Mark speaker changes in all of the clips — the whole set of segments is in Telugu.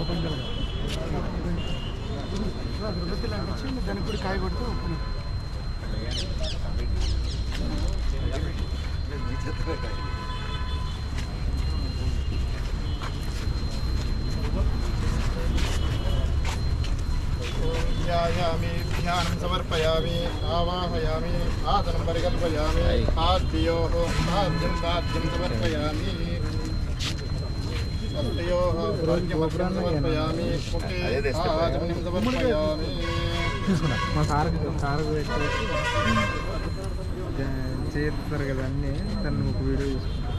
Speaker 1: ఓపెన్ చేయాలి. అగరబత్తులు అంటించి దానికి కూడా కాయ కొడితే ఓపెన్
Speaker 2: ध्यायामि ध्यानं समर्पयामि आवाहयामि आसनं परिकल्पयामि आद्योः आद्यं दाद्यं समर्पयामि हस्तयोः भाग्यमग्रं समर्पयामि मुखे आचमनं समर्पयामि
Speaker 1: తీసుకున్నా
Speaker 3: మా కారుకి కారుకు పెట్టేసి చేస్తారు కదా అన్నీ దాన్ని ఒక వీడియో తీసుకుంటాం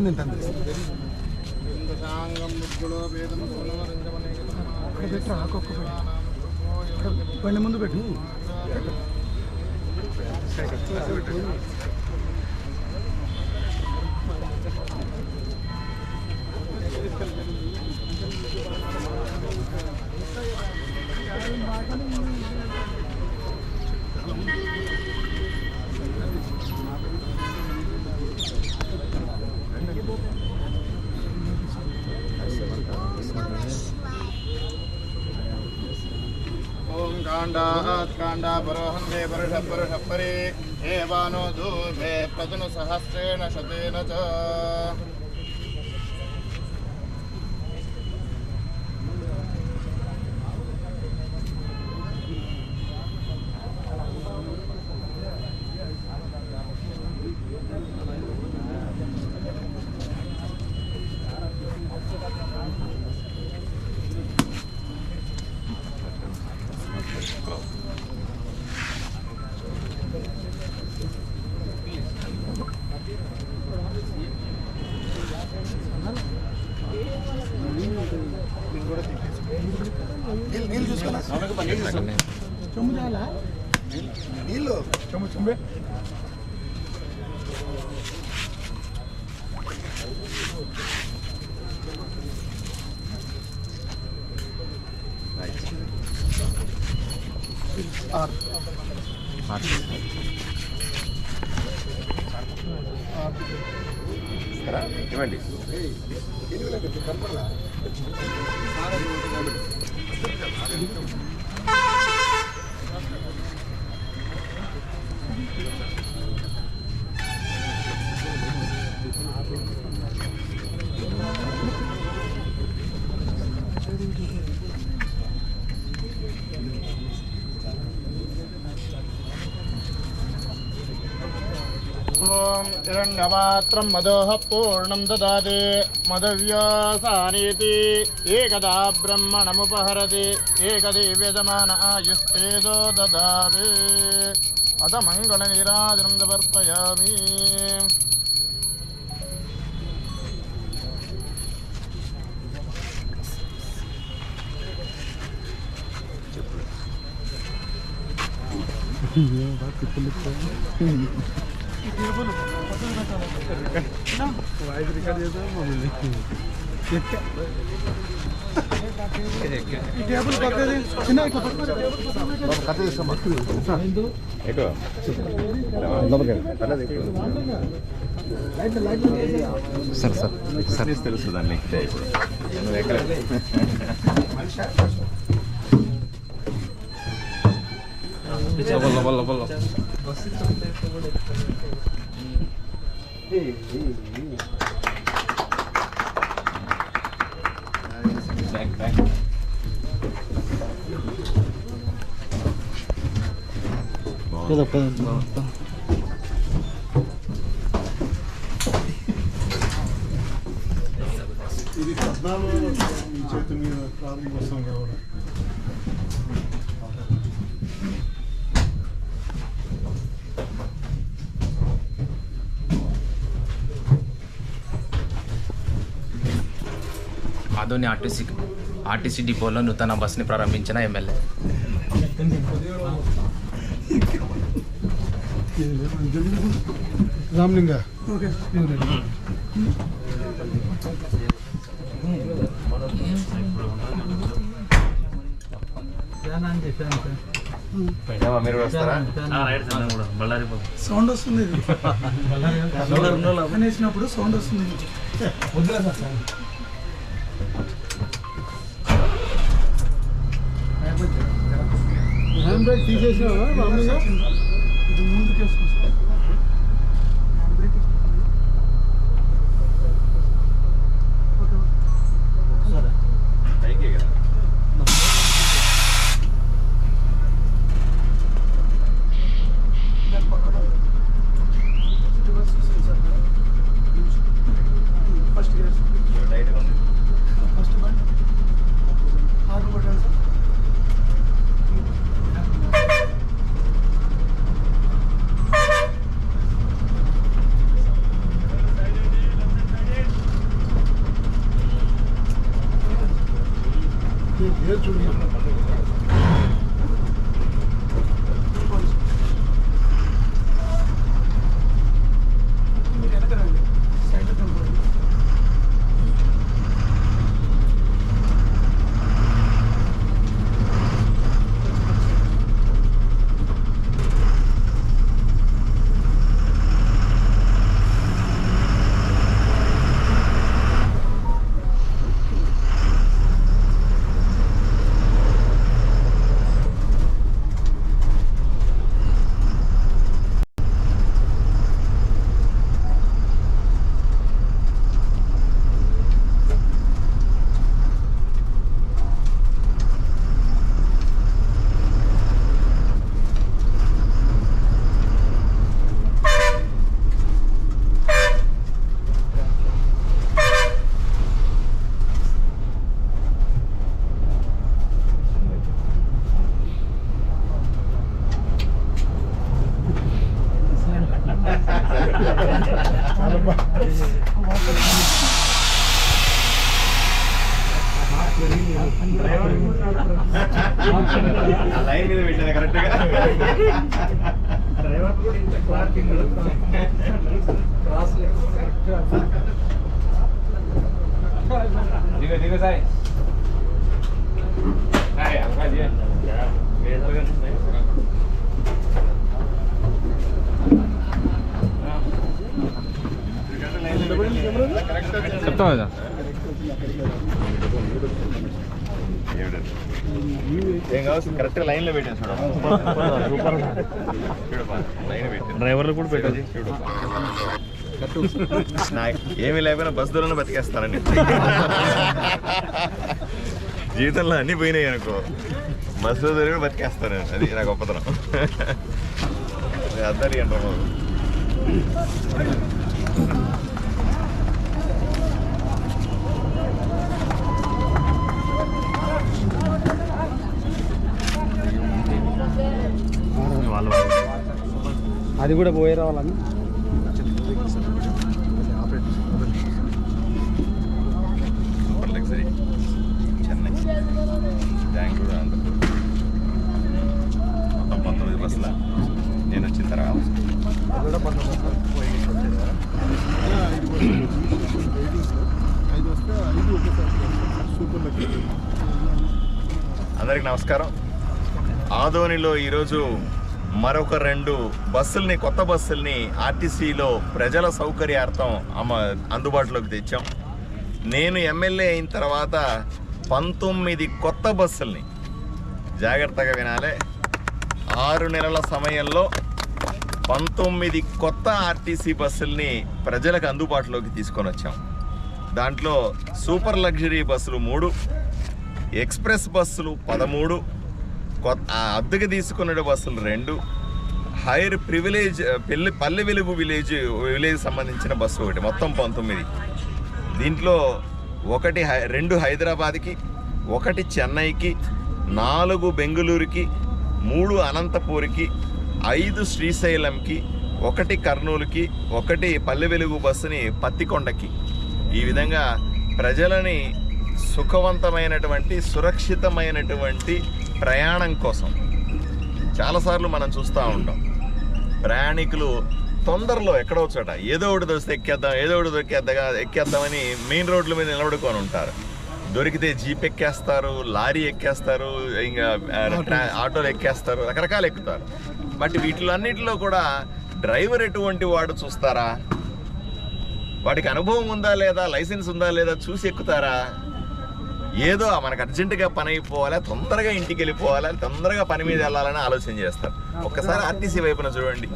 Speaker 1: తంది తంది
Speaker 2: సాంగం ముగ్గులో వేదం
Speaker 1: అక్కడ పెట్టు. ఆకొక్క పెట్టు బండి ముందు పెట్టు.
Speaker 2: ఓం కాండాత్ కాండా పరోహందే పరుష పరుష పరే ఏవానో దూర్భే ప్రజను సహస్రేణ శతేన చ
Speaker 1: నీళ్ళు చూసుకున్నా చెమ్ము చాలా నీళ్ళు చెమ్ము చెంబే ఆరు
Speaker 4: ఇవ్వండి.
Speaker 2: ఓం హిరణ్యపాత్రం మదోహ పూర్ణం దదాతి మదవ్యాసానీతి ఏకదా బ్రహ్మణముపహరతి ఏకదేవ్యజమాన ఆయుస్తేజో దదాతి అత మంగళ నీరాజనం సమర్పయామి
Speaker 1: voice
Speaker 4: record
Speaker 3: sir sir sir
Speaker 4: తెలుసు దాన్ని ఇప్పుడు నువ్వు ఎక్కలేదు
Speaker 3: లోపల లోపల లోపల
Speaker 4: బ్యాక్ బ్యాక్
Speaker 2: ఇది పద్నాలుగు
Speaker 5: ఈ చేతి మీద ప్రాబ్లం వస్తాం కూడా
Speaker 6: ఆదోని ఆర్టీసీ ఆర్టీసీ డిపోలో నూతన బస్సుని ప్రారంభించిన ఎమ్మెల్యే.
Speaker 5: రామ్లింగ. ఓకే.
Speaker 4: ఏమా మీరు వస్తారా?
Speaker 5: సౌండ్ వస్తుంది. అనేసినప్పుడు సౌండ్ వస్తుంది. టెంప్లెట్ తీసేసినా తీసేసినావా ఇది ముందుకు వేసుకో 그 대중이 하나 받아야
Speaker 4: 돼. లైన్ మీద పెట్టాను కరెక్ట్గా
Speaker 7: దిగ దిగ సాయి సాయి అంకా దిగ చెప్తాం కదా
Speaker 4: ఏం కావచ్చు కరెక్ట్ లైన్లో పెట్టాను
Speaker 7: డ్రైవర్లు కూడా పెట్టాలి.
Speaker 4: ఏమీ లేకపోయినా బస్ దూరంలో బతికేస్తానండి జీవితంలో అన్నీ పోయినాయి అనుకో. బస్సులో దొరికి బతికేస్తాను నేను. అది నా గొప్పతనం. అద్దరి అంటారు.
Speaker 7: అది కూడా పోయే రావాలని.
Speaker 4: సూపర్ చెన్నై బెంగళూరు ఆంధ్రప్రదేశ్ మొత్తం పంతొమ్మిది బస్సుల నేను వచ్చిన తర్వాత
Speaker 5: ఐదు వస్తే ఐదు ఒకేసారి సూపర్
Speaker 4: అందరికి నమస్కారం. ఆదోనిలో ఈరోజు మరొక రెండు బస్సుల్ని కొత్త బస్సుల్ని ఆర్టీసీలో ప్రజల సౌకర్యార్థం అమ్మ అందుబాటులోకి తెచ్చాం. నేను ఎమ్మెల్యే అయిన తర్వాత పంతొమ్మిది కొత్త బస్సుల్ని జాగ్రత్తగా వినాలే. ఆరు నెలల సమయంలో పంతొమ్మిది కొత్త ఆర్టీసీ బస్సుల్ని ప్రజలకు అందుబాటులోకి తీసుకొని వచ్చాం. దాంట్లో సూపర్ లగ్జరీ బస్సులు మూడు ఎక్స్ప్రెస్ బస్సులు పదమూడు కొత్త ఆ అద్దెకు తీసుకున్న బస్సులు రెండు. హైర్ ప్రివిలేజ్ పెళ్ళి పల్లె వెలుగు విలేజ్ విలేజ్ సంబంధించిన బస్సు ఒకటి మొత్తం పంతొమ్మిది. దీంట్లో ఒకటి హై- రెండు హైదరాబాద్కి ఒకటి చెన్నైకి నాలుగు బెంగళూరుకి మూడు అనంతపూర్కి ఐదు శ్రీశైలంకి ఒకటి కర్నూలుకి ఒకటి పల్లె వెలుగు బస్సుని పత్తికొండకి. ఈ విధంగా ప్రజలని సుఖవంతమైనటువంటి సురక్షితమైనటువంటి ప్రయాణం కోసం చాలాసార్లు మనం చూస్తూ ఉంటాం. ప్రయాణికులు తొందరలో ఎక్కడో చోట ఏదో ఒకటి దొరికితే ఎక్కేద్దాం ఏదో ఒకటి దొరికేద్దా ఎక్కేద్దామని మెయిన్ రోడ్ల మీద నిలబడుకొని ఉంటారు. దొరికితే జీప్ ఎక్కేస్తారు లారీ ఎక్కేస్తారు ఇంకా ఆటోలు ఎక్కేస్తారు రకరకాలు ఎక్కుతారు. బట్ వీటిలో అన్నిటిలో కూడా డ్రైవర్ ఎటువంటి వాడు చూస్తారా? వాడికి అనుభవం ఉందా లేదా? లైసెన్స్ ఉందా లేదా? చూసి ఎక్కుతారా? ఏదో మనకు అర్జెంటుగా పని అయిపోవాలి తొందరగా ఇంటికి వెళ్ళిపోవాలి తొందరగా పని మీద వెళ్ళాలని ఆలోచన చేస్తారు. ఒక్కసారి ఆర్టీసీ వైపున చూడండి.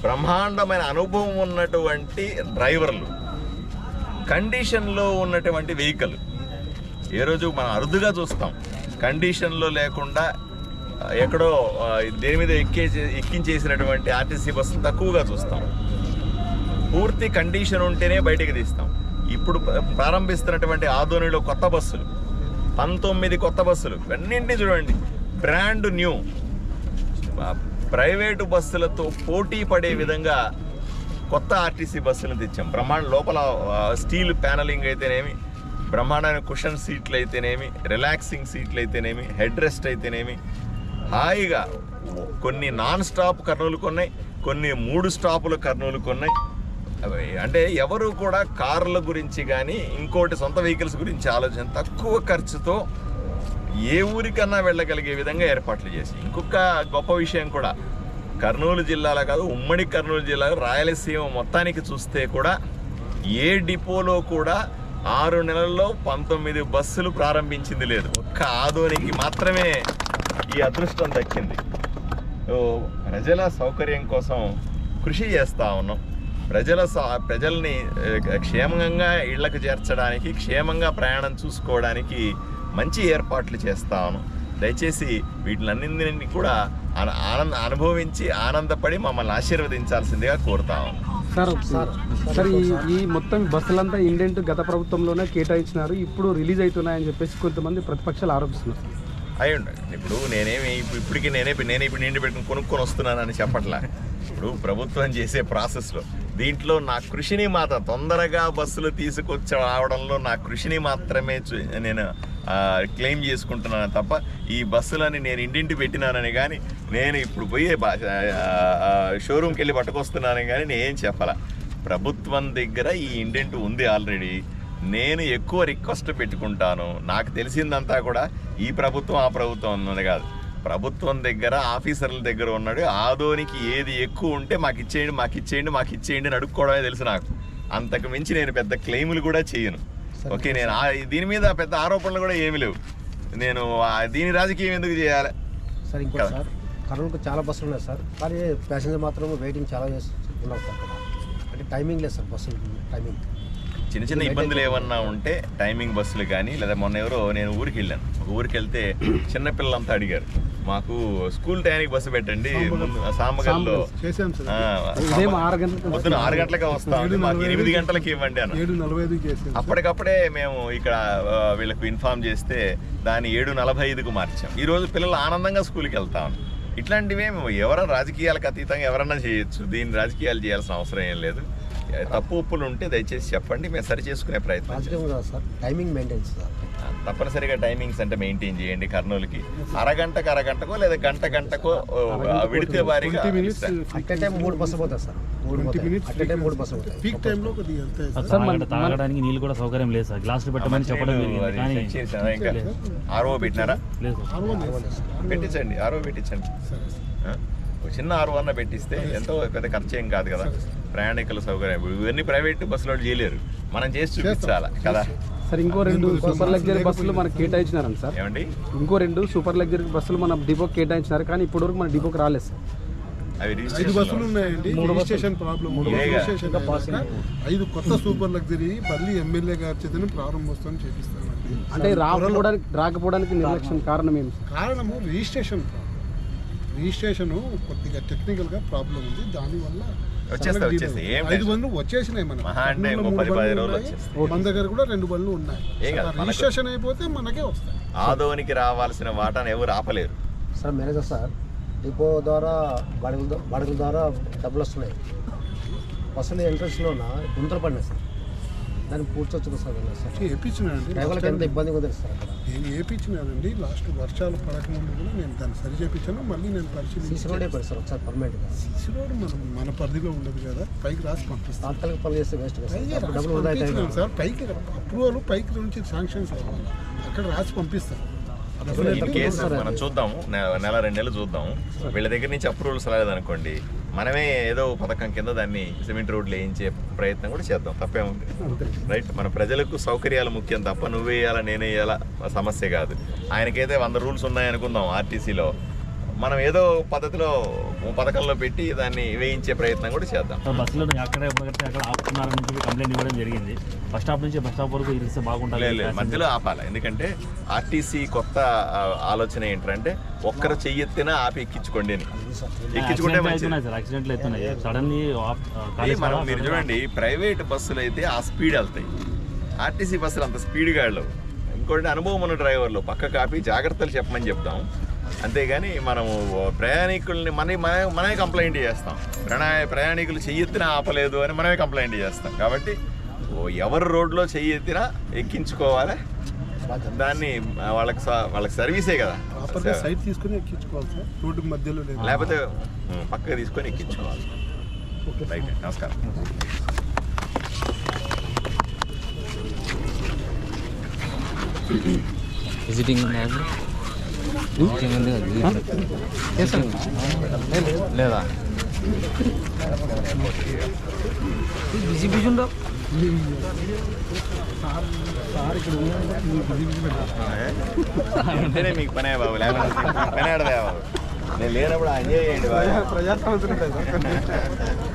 Speaker 4: బ్రహ్మాండమైన అనుభవం ఉన్నటువంటి డ్రైవర్లు కండిషన్లో ఉన్నటువంటి వెహికల్. ఏ రోజు మనం అరుదుగా చూస్తాం. కండిషన్లో లేకుండా ఎక్కడో దేని మీద ఎక్కే ఎక్కించేసినటువంటి ఆర్టీసీ బస్సులు తక్కువగా చూస్తాం. పూర్తి కండిషన్ ఉంటేనే బయటికి తీస్తాం. ఇప్పుడు ప్రారంభిస్తున్నటువంటి ఆధోనిలో కొత్త బస్సులు. పంతొమ్మిది కొత్త బస్సులు. అన్నింటినీ చూడండి. Brand new. ప్రైవేటు బస్సులతో పోటీ పడే విధంగా కొత్త ఆర్టీసీ బస్సులను తెచ్చాం. బ్రహ్మాండ లోపల స్టీల్ ప్యానలింగ్ అయితేనేమి బ్రహ్మాండమైన కుషన్ సీట్లు అయితేనేమి రిలాక్సింగ్ సీట్లు అయితేనేమి హెడ్ రెస్ట్ అయితేనేమి హాయిగా కొన్ని నాన్ స్టాప్ కర్నూలు కొన్నాయి కొన్ని మూడు స్టాపులు కర్నూలు కొన్నాయి. అంటే ఎవరు కూడా కార్ల గురించి కానీ ఇంకోటి సొంత వెహికల్స్ గురించి ఆలోచన తక్కువ ఖర్చుతో ఏ ఊరికన్నా వెళ్ళగలిగే విధంగా ఏర్పాట్లు చేసి. ఇంకొక గొప్ప విషయం కూడా కర్నూలు జిల్లాలో కాదు ఉమ్మడి కర్నూలు జిల్లాలో రాయలసీమ మొత్తానికి చూస్తే కూడా ఏ డిపోలో కూడా ఆరు నెలల్లో పంతొమ్మిది బస్సులు ప్రారంభించింది లేదు. ఒక్క ఆదోనికి మాత్రమే ఈ అదృష్టం దక్కింది. సో ప్రజల సౌకర్యం కోసం కృషి చేస్తూ ఉన్నాం. ప్రజల ప్రజల్ని క్షేమంగా ఇళ్ళకు చేర్చడానికి క్షేమంగా ప్రయాణం చూసుకోవడానికి మంచి ఏర్పాట్లు చేస్తాను. దయచేసి వీటిలన్నింటినీ కూడా ఆన- ఆనంద అనుభవించి ఆనందపడి మమ్మల్ని ఆశీర్వదించాల్సిందిగా కోరుతాము
Speaker 7: సార్ సార్ ఈ ఈ మొత్తం బస్సులంతా ఇండెంట్ గత ప్రభుత్వంలోనే కేటాయించినారు. ఇప్పుడు రిలీజ్ అవుతున్నాయని చెప్పేసి కొంతమంది ప్రతిపక్షాలు ఆరోపిస్తున్నారు.
Speaker 4: అయి ఉండండి ఇప్పుడు నేనేమి ఇప్పుడు ఇప్పటికి నేనే నేనే ఇప్పుడు నిండి పెట్టుకుని కొనుక్కొని వస్తున్నానని చెప్పట్లా. ఇప్పుడు ప్రభుత్వం చేసే ప్రాసెస్లో. దీంట్లో నా కృషిని మాత్రం తొందరగా బస్సులు తీసుకొచ్చి రావడంలో నా కృషిని మాత్రమే చూ- నేను క్లెయిమ్ చేసుకుంటున్నాను తప్ప ఈ బస్సులని నేను ఇంటింటి పెట్టినానని కానీ నేను ఇప్పుడు పోయి షోరూమ్కి వెళ్ళి పట్టుకొస్తున్నానని కానీ నేనేం చెప్పాల. ప్రభుత్వం దగ్గర ఈ ఇండెంట్ ఉంది ఆల్రెడీ. నేను ఎక్కువ రిక్వెస్ట్ పెట్టుకుంటాను. నాకు తెలిసిందంతా కూడా ఈ ప్రభుత్వం ఆ ప్రభుత్వం ఉన్నది కాదు. ప్రభుత్వం దగ్గర ఆఫీసర్ల దగ్గర ఉన్నాడు. ఆదోనికి ఏది ఎక్కువ ఉంటే మాకు ఇచ్చేయండి మాకు ఇచ్చేయండి మాకు ఇచ్చేయండి అని అడుక్కోవడమే తెలుసు నాకు. అంతకు మించి నేను పెద్ద క్లెయిములు కూడా చేయను. ఓకే నేను ఆ- దీని మీద పెద్ద ఆరోపణలు కూడా ఏమీ లేవు. నేను దీని రాజకీయం ఎందుకు చేయాలి?
Speaker 8: సార్
Speaker 4: కదా.
Speaker 8: సార్. కర్నూలుకు చాలా బస్సులు ఉన్నాయి సార్. కానీ ప్యాసింజర్ మాత్రం వెయిటింగ్ చాలా చేసి ఉన్నారు సార్. అంటే టైమింగ్ లేదు సార్ బస్సు టైమింగ్
Speaker 4: చిన్న చిన్న ఇబ్బందులు ఏమన్నా ఉంటే టైమింగ్ బస్సులు కానీ లేదా మొన్న ఎవరో నేను ఊరికి వెళ్ళాను. ఊరికి వెళ్తే చిన్న పిల్లలంతా అడిగారు. మాకు స్కూల్ టైంకి బస్సు పెట్టండి.
Speaker 7: గంటలకు
Speaker 4: పొద్దున ఆరు గంటలకే వస్తా. ఉంది మాకు ఎనిమిది గంటలకి ఇవ్వండి
Speaker 5: చేసాం
Speaker 4: అప్పటికప్పుడే మేము ఇక్కడ వీళ్ళకు ఇన్ఫార్మ్ చేస్తే దాన్ని ఏడు నలభై ఐదుకు మార్చాం. ఈ రోజు పిల్లలు ఆనందంగా స్కూల్కి వెళ్తా ఇట్లాంటివి ఎవరైనా రాజకీయాలకు అతీతంగా ఎవరన్నా చేయొచ్చు. దీన్ని రాజకీయాలు చేయాల్సిన అవసరం ఏం లేదు. తప్పు ఉప్పులు ఉంటే దయచేసి చెప్పండి మేము సరి చేసుకునే ప్రయత్నం
Speaker 8: సార్. Timing maintenance sir.
Speaker 4: తప్పనిసరిగా టైమింగ్స్ అంటే మెయింటైన్ చేయండి కర్నూలుకి. అరగంటకు అరగంటకో లేదా గంట గంటకో విడితే వారిగా
Speaker 8: మూడు సార్.
Speaker 9: తాగడానికి నీళ్ళు కూడా సౌకర్యం లేదు సార్. గ్లాసులు పెట్టమని చెప్పడం
Speaker 4: ఆర్ఓ పెట్టినారా. పెట్టించండి ఆర్ఓ పెట్టించండి? ఒక చిన్న ఆర్ఓ అన్న పెట్టిస్తే ఎంతో పెద్ద ఖర్చు ఏం కాదు కదా. ప్రయాణికుల సౌకర్యం. ఇవన్నీ ప్రైవేట్ బస్సులో చేయలేరు. మనం చేసి చూపించాలా? కదా?
Speaker 7: సార్ ఇంకో రెండు సూపర్ లగ్జరీ బస్సులు మనకు కేటాయించినారండి సార్.
Speaker 4: ఏమండి?
Speaker 7: ఇంకో రెండు సూపర్ లగ్జరీ బస్సులు మన డిపోకి కేటాయించినారు కానీ ఇప్పటివరకు మన డిపోకి రాలేదు సార్.
Speaker 4: అవి
Speaker 5: ఐదు
Speaker 4: రిజిస్ట్రేషన్
Speaker 5: బస్సులు ఉన్నాయండి. రిజిస్ట్రేషన్ ప్రాబ్లం ఐదు కొత్త సూపర్ లగ్జరీ మళ్ళీ ఎమ్మెల్యే గారి చేతనే ప్రారంభోత్సవం చేపిస్తామండి.
Speaker 7: అంటే రాకపోవడానికి రాకపోవడానికి నిర్లక్ష్యం కారణం ఏమి?
Speaker 5: కారణము రిజిస్ట్రేషన్ ప్రాబ్లం. రిజిస్ట్రేషన్ కొద్దిగా టెక్నికల్గా ప్రాబ్లం ఉంది. దానివల్ల ఐదు. బండ్లు వచ్చేసినాయి మన. మన దగ్గర కూడా రెండు బండ్లు ఉన్నాయి. రిజిస్ట్రేషన్ అయిపోతే మనకే వస్తాయి.
Speaker 4: ఆదోనికి రావాల్సిన వాటాను ఎవరు ఆపలేరు.
Speaker 8: సార్ మేనేజర్ సార్ డిపో ద్వారా బడుగుల బడుగుల ద్వారా డబ్బులు వస్తున్నాయి. బస్సులు ఎంట్రన్స్లో గుంతలు పడినాయి సార్. దాన్ని పూడ్చొచ్చు సార్
Speaker 5: వేయించినానండి
Speaker 8: డ్రైవర్లకు ఎంత సార్ అక్కడ.
Speaker 5: నేను వేయించినానండి లాస్ట్ వర్షాలు పడకముందు కూడా నేను దాన్ని సరి చేయించాను మళ్ళీ నేను
Speaker 8: సీసీ
Speaker 5: పరిశీలించి
Speaker 8: రోడే పడి సార్ ఒకసారి పర్మనెంట్గా
Speaker 5: సిసి రోడ్ మన మన పరిధిలో ఉండదు కదా పైకి రాసి పంపిస్తాను.
Speaker 8: తాత్కాలిక పనులు చేస్తే వేస్ట్ కదా సార్.
Speaker 5: పైకి అప్రూవల్ పైకి నుంచి శాంక్షన్స్ అవ్వాలి అక్కడ రాసి పంపిస్తాం
Speaker 4: కేసు. మనం చూద్దాము నెల రెండు నెలలు చూద్దాం వీళ్ళ దగ్గర నుంచి అప్రూవల్స్ రాలేదనుకోండి మనమే ఏదో పథకం కింద దాన్ని సిమెంట్ రోడ్లు వేయించే ప్రయత్నం కూడా చేద్దాం. తప్పేముంది రైట్? మన ప్రజలకు సౌకర్యాలు ముఖ్యం తప్ప నువ్వు వేయాలా నేనే వేయాలా? సమస్య కాదు. ఆయనకైతే వంద రూల్స్ ఉన్నాయనుకుందాం ఆర్టీసీలో. మనం ఏదో పద్ధతిలో పథకంలో పెట్టి దాన్ని వేయించే ప్రయత్నం కూడా చేద్దాం.
Speaker 9: బస్సులో అక్కడ అక్కడ ఆపుతున్నారని చెప్పి కంప్లైంట్ ఇవ్వడం జరిగింది. బస్ స్టాప్ నుంచి బస్ స్టాప్ వరకు ఇరిస్తే బాగుంటుంది
Speaker 4: లేదు మధ్యలో ఆపాలి. ఎందుకంటే ఆర్టీసీ కొత్త ఆలోచన ఏంటంటే ఒక్కరు చెయ్యెత్తినా ఆపి ఎక్కించుకోండి అని. ఎక్కించుకుంటే
Speaker 9: యాక్సిడెంట్లు అవుతున్నాయి సడన్లీ
Speaker 4: మనం మీరు చూడండి ప్రైవేట్ బస్సులు అయితే ఆ స్పీడ్ వెళ్తాయి. ఆర్టీసీ బస్సులు అంత స్పీడ్గా వెళ్ళవు. ఇంకోటి అనుభవం ఉన్న డ్రైవర్లు పక్క కాపీ జాగ్రత్తలు చెప్పమని చెప్తాం అంతేగాని మనము ప్రయాణికుల్ని మన మనమే మనమే కంప్లైంట్ చేస్తాం. ప్రయాణ ప్రయాణికులు చెయ్యెత్తినా ఆపలేదు అని మనమే కంప్లైంట్ చేస్తాం. కాబట్టి ఓ ఎవరు రోడ్లో చెయ్యెత్తినా ఎక్కించుకోవాలి. దాన్ని వాళ్ళకి వాళ్ళకి సర్వీసే కదా.
Speaker 5: సైట్ తీసుకుని ఎక్కించుకోవాలి రోడ్డు మధ్యలో లేదు.
Speaker 4: లేకపోతే పక్కకు తీసుకొని ఎక్కించుకోవాలి. రైట్ నమస్కారం.
Speaker 6: విజిటింగ్ లేదా
Speaker 7: బిజీ బిజీ ఉండవు
Speaker 4: అంటేనే మీకు పనే బాబు లేకపోతే మీకు పని ఆడదే బాబు నేను లేనప్పుడు ఆయన చేయండి బాబు
Speaker 5: ప్రజా సమస్యలు ఉంటాయి సార్